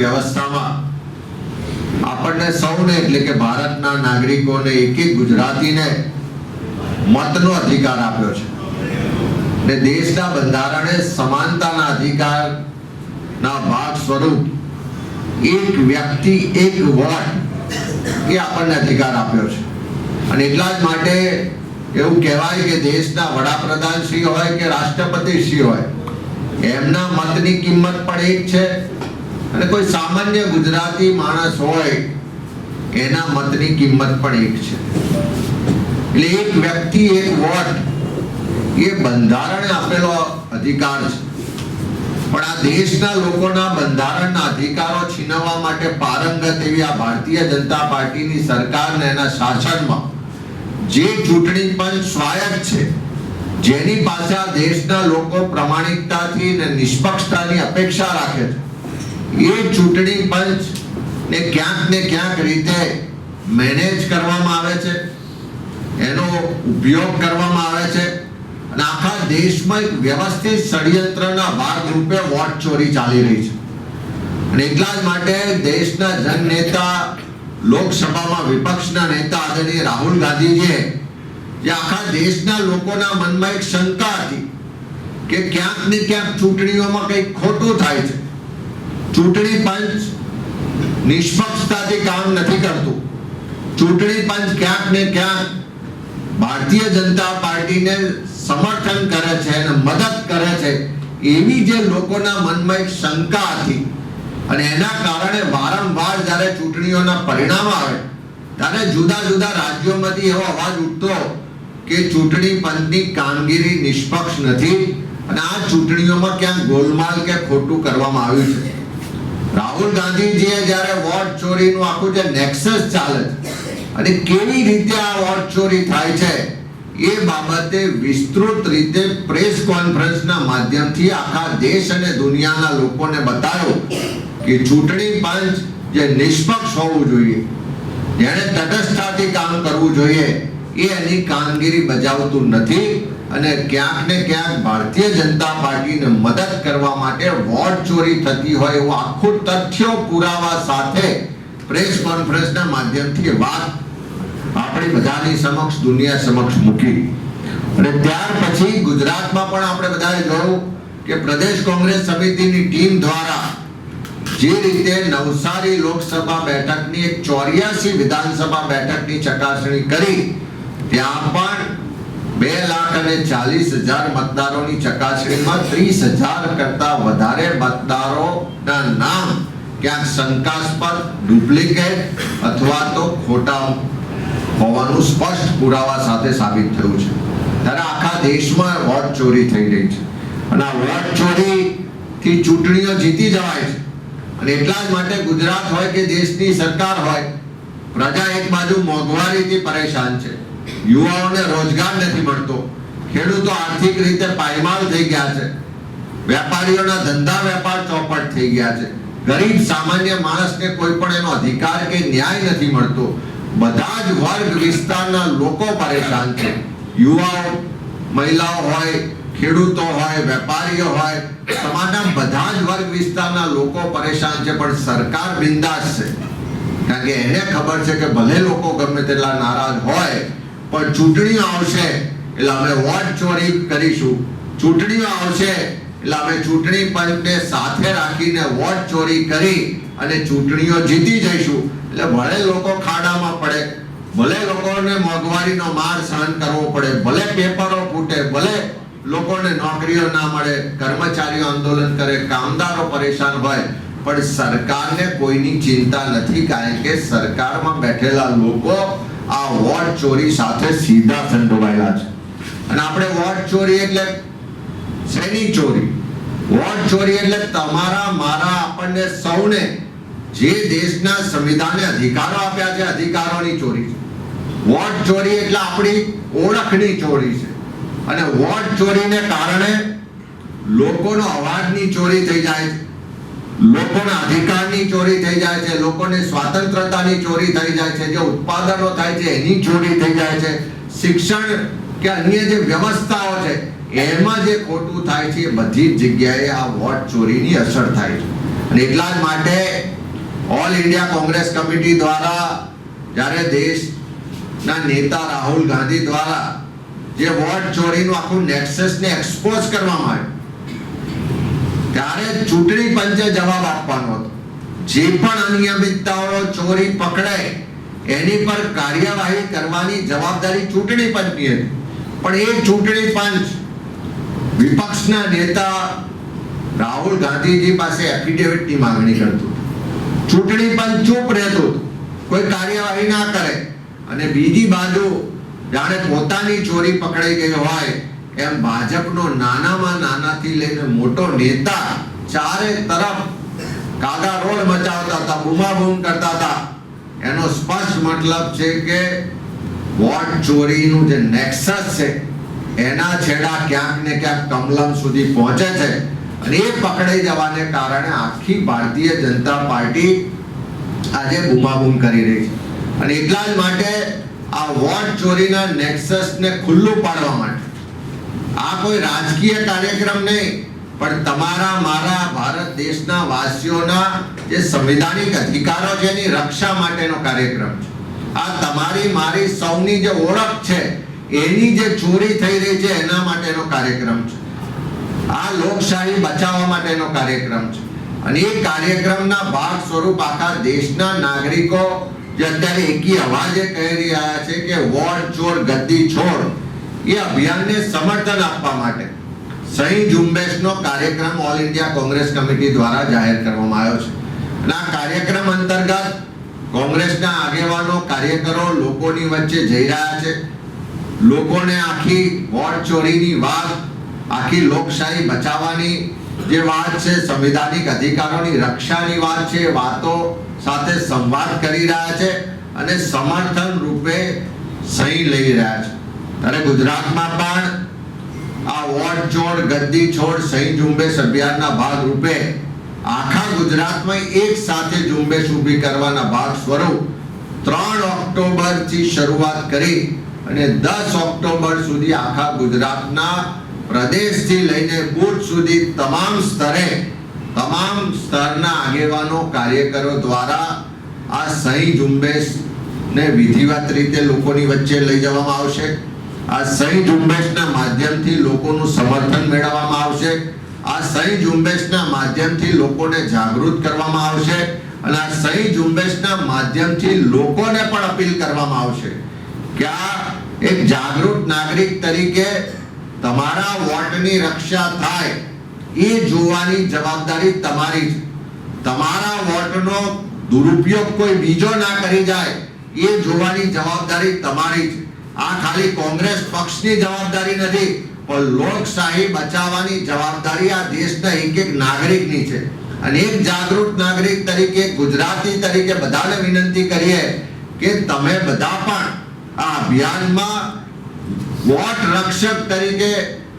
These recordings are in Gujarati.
વ્યવસ્થામાં આપણને સૌને, એટલે કે ભારતના નાગરિકોને એક એક ગુજરાતીને મતનો અધિકાર આપ્યો છે. ને દેશના બંધારણે સમાનતાના અધિકારના ભાગ સ્વરૂપ એક વ્યક્તિ, એક વોટ એ આપણને અધિકાર આપ્યો છે. અને એટલા જ માટે એવું કહેવાય કે દેશના વડાપ્રધાન શ્રી હોય કે રાષ્ટ્રપતિ શ્રી હોય, એમના મતની કિંમત પણ એક છે. અને કોઈ સામાન્ય ગુજરાતી માણસ હોય, એના મતની કિંમત પણ એક છે. એટલે એક વ્યક્તિ, એક વોટ, એ બંધારણે આપેલો અધિકાર છે. પણ આ દેશના લોકોના બંધારણના અધિકારો છીનવવા માટે પારંગત એવી આ ભારતીય જનતા પાર્ટીની સરકારને એના શાસનમાં જે ચૂંટણી પંચ સ્વાયત્ત છે, જેની આ દેશના લોકો પ્રમાણિકતાથી ને નિષ્પક્ષતાની અપેક્ષા રાખે છે એ ચૂંટણી પંચ ને ક્યાંક ને ક્યાંક રીતે મેનેજ કરવામાં આવે છે, એનો ઉપયોગ કરવામાં આવે છે અને આખા દેશમાં એક વ્યવસ્થિત ષડયંત્રના ભાગરૂપે વોટ ચોરી ચાલી રહી છે. અને એટલા જ માટે દેશના જનનેતા, લોકસભામાં વિપક્ષના નેતા આદરણીય રાહુલ ગાંધીજીએ જે આખા દેશના લોકોના મનમાં એક શંકા હતી કે ક્યાંક ને ક્યાંક ચૂંટણીઓમાં કંઈક ખોટું થાય છે. ચૂંટણી પંચ નિષ્પક્ષતાથી કામ નથી કરતું. ચૂંટણી પંચ ક્યાંક ને ક્યાંક ભારતીય જનતા પાર્ટીને સમર્થન કરે છે અને મદદ કરે છે. એવી જે લોકોના મનમાં એક શંકા હતી અને એના કારણે વારંવાર જ્યારે ચૂંટણીઓના પરિણામ આવે, ત્યારે જુદા જુદા રાજ્યોમાંથી એવો અવાજ ઉઠતો કે ચૂંટણી પંચની કામગીરી નિષ્પક્ષ નથી અને આ ચૂંટણીઓમાં ક્યાંક ગોલમાલ કે ખોટું કરવામાં આવ્યું છે. રાહુલ ગાંધીજીએ જ્યારે વોટ ચોરીનું આખું જે નેક્સસ ચાલે છે અને કેવી રીતે આ વોટ ચોરી થાય છે, એ બાબતે વિસ્તૃત રીતે પ્રેસ કોન્ફરન્સના માધ્યમથી આખા દેશ અને દુનિયાના લોકોને બતાવ્યું કે ચૂંટણી પંચ જે નિષ્પક્ષ હોવું જોઈએ, જેણે તટસ્થતાથી કામ કરવું જોઈએ, એ એની કામગીરી બજાવતું નથી. અને ક્યાંક ને ક્યાંક ભારતીય જનતા પાર્ટીને મદદ કરવા માટે વોટ ચોરી થતી હોય એવું આખું તથ્યો પુરાવા સાથે પ્રેસ કોન્ફરન્સના માધ્યમથી વાત આપણી બધાની સમક્ષ, દુનિયા સમક્ષ મૂકી. અને ત્યાર પછી ગુજરાતમાં પણ આપણે બધાએ જોયું કે પ્રદેશ કોંગ્રેસ સમિતિની ટીમ દ્વારા જે રીતે નવસારી લોકસભા બેઠકની એક ચોર્યાસી વિધાનસભા બેઠકની ચકાસણી કરી, ત્યાં પણ બે લાખ અને ચાલીસ હજાર મતદારોની ચકાસણીમાં ત્રીસ હજાર કરતા વધારે મતદારોના નામ ક્યાંક શંકાસ્પદ, ડુપ્લિકેટ અથવા તો ખોટા હોવાનું સ્પષ્ટ પુરાવા સાથે સાબિત થયું છે. ત્યારે આખા દેશમાં વોટ ચોરી થઈ રહી છે. અને આ વોટ ચોરી થી ચૂંટણીઓ જીતી જવાય છે. અને એટલા જ માટે ગુજરાત હોય કે દેશની સરકાર હોય, પ્રજા એક બાજુ મોંઘવારીથી પરેશાન છે. યુવાઓને રોજગાર નથી મળતો. ખેડૂતો આર્થિક રીતે પાયમાલ થઈ ગયા છે. વેપારીઓના ધંધા વેપાર ચોપટ થઈ ગયા છે. ગરીબ સામાન્ય માણસને કોઈ પણ એનો અધિકાર કે ન્યાય નથી મળતો. બધા જ વર્ગ વિસ્તારના લોકો પરેશાન છે. યુવાઓ, મહિલાઓ હોય, ખેડૂતો હોય, વેપારીઓ હોય, સમાજના બધા જ વર્ગ વિસ્તારના લોકો પરેશાન છે, પણ સરકાર બિંદાસ છે. કારણ કે એને ખબર છે કે ભલે લોકો ગમે તેટલા નારાજ હોય પણ ચૂંટણીઓ આવશે એટલે અમે વોટ ચોરી કરીશું. ચૂંટણીઓ આવશે એટલે અમે ચૂંટણી પંચને સાથે રાખીને વોટ ચોરી કરી અને ચૂંટણીઓ જીતી જઈશું. એટલે ભલે લોકો ખાડામાં પડે, ભલે લોકોને મોંઘવારીનો માર સહન કરવો પડે, ભલે પેપરો ફૂટે, ભલે લોકોને નોકરીઓ ના મળે, કર્મચારીઓ આંદોલન કરે, કામદારો પરેશાન હોય, પણ સરકારને કોઈની ચિંતા નથી, કારણ કે સરકારમાં બેઠેલા લોકો આ વોટ ચોરી સાથે સીધા સંડોવાયેલા છે. અને આપણે વોટ ચોરી એટલે શેની ચોરી. વોટ ચોરી એટલે તમારા, મારા, આપણને સૌને જે દેશના સંવિધાને અધિકારો આપ્યા છે, અધિકારોની ચોરી છે. વોટ ચોરી એટલે આપણી ઓળખની ચોરી છે. અને વોટ ચોરીને કારણે લોકોનો અવાજની ચોરી થઈ જાય છે. લોકોના અધિકારની ચોરી થઈ જાય છે, લોકોની સ્વાતંત્રતાની ચોરી થઈ જાય છે, જે ઉત્પાદનો થાય છે, એની ચોરી થઈ જાય છે. શિક્ષણ કે અન્ય જે વ્યવસ્થાઓ છે, એમાં જે ખોટું થાય છે બધી જ જગ્યાએ આ વોટ ચોરીની અસર થાય છે. અને એટલા જ માટે ઓલ ઇન્ડિયા કોંગ્રેસ કમિટી દ્વારા જ્યારે દેશના નેતા રાહુલ ગાંધી દ્વારા જે વોટ ચોરીનું આખું નેક્સસને એક્સપોઝ કરવામાં આવ્યું ત્યારે ચૂંટણી પંચે જવાબ આપવાનો હતો. જે પણ અનિયમિતતાઓ ચોરી પકડાય, એની પર કાર્યવાહી કરવાની જવાબદારી ચૂંટણી પંચની હતી. પણ એ ચૂંટણી પંચ વિપક્ષના નેતા રાહુલ ગાંધીજી પાસે એફિડેવિટની માંગણી કરતું ચૂંટણી પંચ ચૂપ રહેતું કોઈ કાર્યવાહી ના કરે અને બીજી બાજુ જાણે પોતાની ચોરી પકડાઈ ગઈ હોય એમ ભાજપનો નાનામાં નાનાથી લઈને મોટો નેતા ચારે તરફ કાગા રોડ મચાવતા હતા, બૂમાબૂમ કરતા હતા. એનો સ્પષ્ટ મતલબ છે કે વોટ ચોરીનું જે નેક્સસ છે, એના છેડા ક્યાંક ને ક્યાંક કમલમ સુધી પહોંચે છે અને એ પકડાઈ જવાને કારણે આખી ભારતીય જનતા પાર્ટી આજે બૂમાબૂમ કરી રહી છે. અને એટલા જ માટે આ વોટ ચોરીના નેક્સસને ખુલ્લું પાડવા માટે આ કોઈ રાજકીય કાર્યક્રમ નહીં, પણ તમારા, મારા ભારત દેશના વાસીઓના જે સંવિધાનિક અધિકારો છે એની રક્ષા માટેનો કાર્યક્રમ છે. આ તમારી, મારી સૌની જે ઓળખ છે, એની જે ચોરી થઈ રહી છે, એના માટેનો કાર્યક્રમ છે. આ લોકશાહી બચાવવા માટેનો કાર્યક્રમ છે. અને એ કાર્યક્રમના ભાગ સ્વરૂપ આખા દેશના નાગરિકો જે અત્યારે એકી અવાજે કહી રહ્યા છે કે વોટ ચોર, ગદ્દી, છોડ એ અભિયાનને સમર્થન આપવા માટે સહી ઝુંબેશનો કાર્યક્રમ ઓલ ઇન્ડિયા કોંગ્રેસ કમિટી દ્વારા જાહેર કરવામાં આવ્યો છે. અને આ કાર્યક્રમ અંતર્ગત કોંગ્રેસના આગેવાનો, કાર્યકરો લોકોની વચ્ચે જઈ રહ્યા છે. લોકોને આખી વોટ ચોરીની વાત, આખી લોકશાહી બચાવવાની જે વાત છે, સંવિધાનિક અધિકારોની રક્ષાની વાત છે વાતો સાથે સંવાદ કરી રહ્યા છે અને સમર્થન રૂપે સહી લઈ રહ્યા છે. ત્યારે ગુજરાતમાં પણ આ વોટ છોડ, ગદ્દી છોડ, સહી ઝુંબેશ અભિયાનના ભાગ રૂપે આખા ગુજરાતમાં એક સાથે ઝુંબેશ ઊભી કરવાના ભાગ સ્વરૂપ ત્રણ ઓક્ટોબરથી શરૂઆત કરી અને દસ ઓક્ટોબર સુધી આખા ગુજરાતના પ્રદેશથી લઈને બુથ સુધી તમામ સ્તરે, તમામ સ્તરના આગેવાનો, કાર્યકરો દ્વારા આ સહી ઝુંબેશ ને વિધિવત રીતે લોકોની વચ્ચે લઈ જવામાં આવશે. આ સહી ઝુંબેશના માધ્યમથી લોકોનું સમર્થન મેળવવામાં આવશે. આ સહી ઝુંબેશના માધ્યમથી લોકોને જાગૃત કરવામાં આવશે અને આ સહી ઝુંબેશના માધ્યમથી લોકોને પણ અપીલ કરવામાં આવશે કે આ એક જાગૃત નાગરિક તરીકે તમારા વોટની રક્ષા થાય. એ જોવાની જવાબદારી તમારી છે તમારા વોટનો દુરુપયોગ કોઈ બીજો ના કરી જાય, એ જોવાની જવાબદારી તમારી છે આ ખાલી કોંગ્રેસ પક્ષની જવાબદારી નથી, પણ લોકશાહી બચાવવાની જવાબદારી આ દેશના એક એક નાગરિકની છે. અને એક જાગૃત નાગરિક તરીકે, ગુજરાતી તરીકે બધાને વિનંતી કરીએ કે તમે બધા પણ આ અભિયાનમાં વોટ રક્ષક તરીકે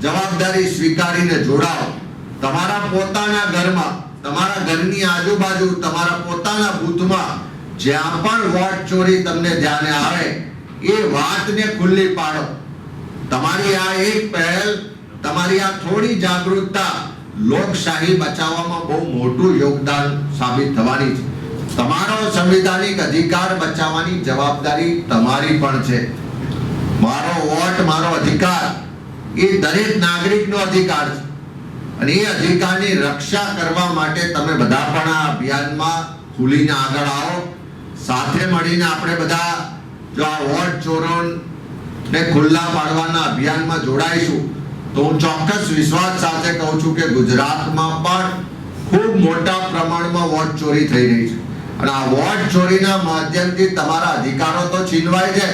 જવાબદારી સ્વીકારીને જોડાઓ. તમારા પોતાના ઘરમાં, તમારા ઘરની આજુબાજુ, તમારા પોતાના બૂથમાં જ્યાં પણ વોટ ચોરી તમને ધ્યાને આવે એ વાતને ખુલ્લી પાડો. તમારી આ એક પહેલ, તમારી આ થોડી જાગૃતતા લોકશાહી બચાવવામાં બહુ મોટું યોગદાન સાબિત થવાની છે. તમારો સંવિધાનિક અધિકાર બચાવવાની જવાબદારી તમારી પણ છે. મારો વોટ, મારો અધિકાર એ દરેક નાગરિકનો અધિકાર છે. અને એ અધિકારની રક્ષા કરવા માટે તમે બધા પણ આ અભિયાનમાં ખુલીને આગળ આવો. સાથે મળીને આપણે બધા ખુલ્લા પાડવાના અભિયાનમાં જોડાઈશું, તો હું ચોક્કસ વિશ્વાસ સાથે કહું છું કે ગુજરાતમાં પણ ખૂબ મોટા પ્રમાણમાં વોટ ચોરી થઈ રહી છે. અને આ વોટ ચોરીના માધ્યમથી તમારા અધિકારો તો છીનવાય છે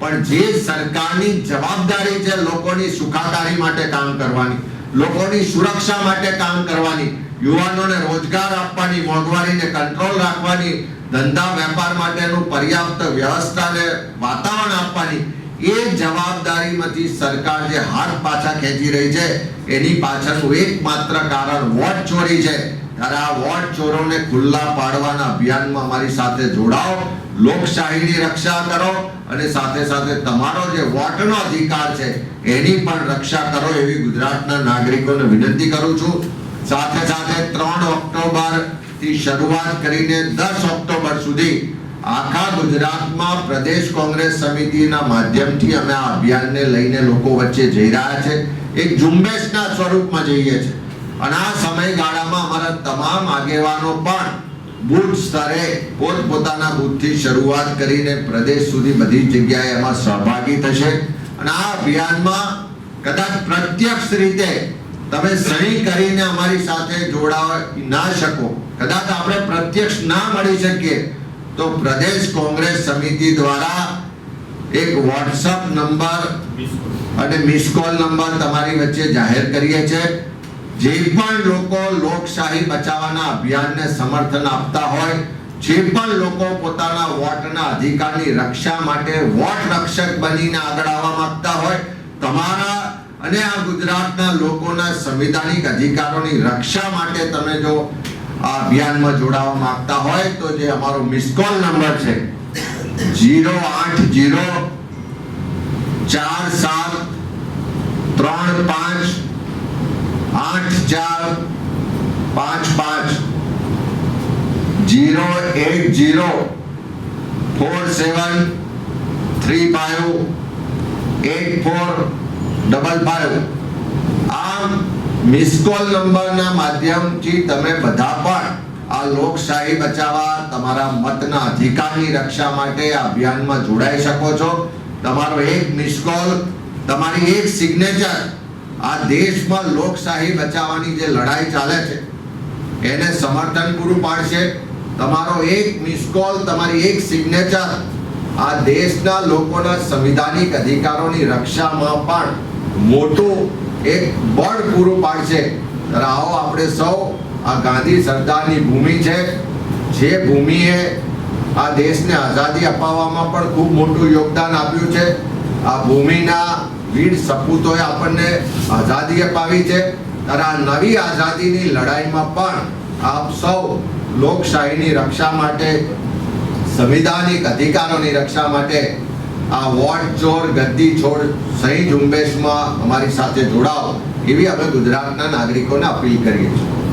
પણ જે સરકારની જવાબદારી છે લોકોની સુખાકારી માટે કામ કરવાની, લોકોની સુરક્ષા માટે કામ કરવાની યુવાનોને રોજગાર આપવાની, મોંઘવારીને કંટ્રોલ રાખવાની, ધંધા વેપાર માટેનું પર્યાપ્ત વ્યવસ્થાને વાતાવરણ આપવાની, એ જવાબદારીમાંથી સરકાર જે હાથ પાછા ખેંચી રહી છે, એની પાછળનું એકમાત્ર કારણ વોટ ચોરી છે. ત્યારે આ વોટ ચોરોને ખુલ્લા પાડવાના અભિયાનમાં મારી સાથે જોડાઓ, લોકશાહીની રક્ષા કરો અને સાથે સાથે તમારો જે વોટનો અધિકાર છે, એની પણ રક્ષા કરો એવી ગુજરાતના નાગરિકોને વિનંતી કરું છું. સાથે સાથે ત્રણ ઓક્ટોબરથી શરૂઆત કરીને દસ ઓક્ટોબર સુધી આખા ગુજરાતમાં પ્રદેશ કોંગ્રેસ સમિતિના માધ્યમથી અમે આ અભિયાનને લઈને લોકો વચ્ચે જઈ રહ્યા છે. એક ઝુંબેશના સ્વરૂપમાં જઈએ છે અને આ સમયગાળામાં અમારા તમામ આગેવાનો પણ બુથ સ્તરે પોતપોતાના બુથથી શરૂઆત કરીને પ્રદેશ સુધી બધી જગ્યાએ એમાં સહભાગી થશે. અને આ અભિયાનમાં કદાચ પ્રત્યક્ષ રીતે તમે સહી કરીને અમારી સાથે જોડાવા ના શકો. કદાચ આપણે પ્રત્યક્ષ ના મળી શકીએ, તો પ્રદેશ કોંગ્રેસ સમિતિ દ્વારા એક વોટ્સઅપ નંબર અને મિસ કોલ નંબર તમારી વચ્ચે જાહેર કરીએ છીએ જે પણ લોકો લોકશાહી બચાવવાના અભિયાનને સમર્થન આપતા હોય, જે પણ લોકો પોતાના વોટના અધિકારની રક્ષા માટે વોટ રક્ષક બનીને આગળ આવવા માંગતા હોય, તમારા અને આ ગુજરાતના લોકોના સંવિધાનિક અધિકારોની રક્ષા માટે તમે જો આ અભિયાનમાં જોડાવા માંગતા હોય તો જે અમારો મિસકોલ નંબર છે જીરો આઠ જીરો ચાર સાત ત્રણ પાંચ આઠ ચાર પાંચ પાંચ zero eight zero four seven three five eight four double five આમ મિસ કોલ નંબરના માધ્યમથી તમે બધા પણ આ લોકશાહી બચાવવા, તમારા મતના અધિકારની રક્ષા માટે આ અભિયાનમાં જોડાઈ શકો છો. તમારો એક મિસ કોલ તમારી એક સિગ્નેચર આ દેશમાં લોકશાહી બચાવવાની જે લડાઈ ચાલે છે, એને સમર્થન પૂરું પાડશે. તમારો એક મિસ કોલ તમારી એક સિગ્નેચર આ દેશના લોકોના સંવિધાનિક અધિકારોની રક્ષામાં પણ મોટું એક બળ પૂરું પાડશે ત્યારે આવો આપણે સૌ આ ગાંધી સરદારની ભૂમિ છે. જે ભૂમિએ આ દેશને આઝાદી અપાવવામાં પણ ખૂબ મોટું યોગદાન આપ્યું છે. આ ભૂમિના વીર સપૂતોએ આપણને આઝાદી અપાવી છે. ત્યારે આ નવી આઝાદીની લડાઈમાં પણ આપ સૌ લોકશાહીની રક્ષા માટે, સંવિધાનિક અધિકારોની રક્ષા માટે આ વોટ, ચોર, ગદ્દી, છોડ સહી ઝુંબેશમાં અમારી સાથે જોડાઓ, એવી અમે ગુજરાતના નાગરિકોને અપીલ કરીએ છીએ.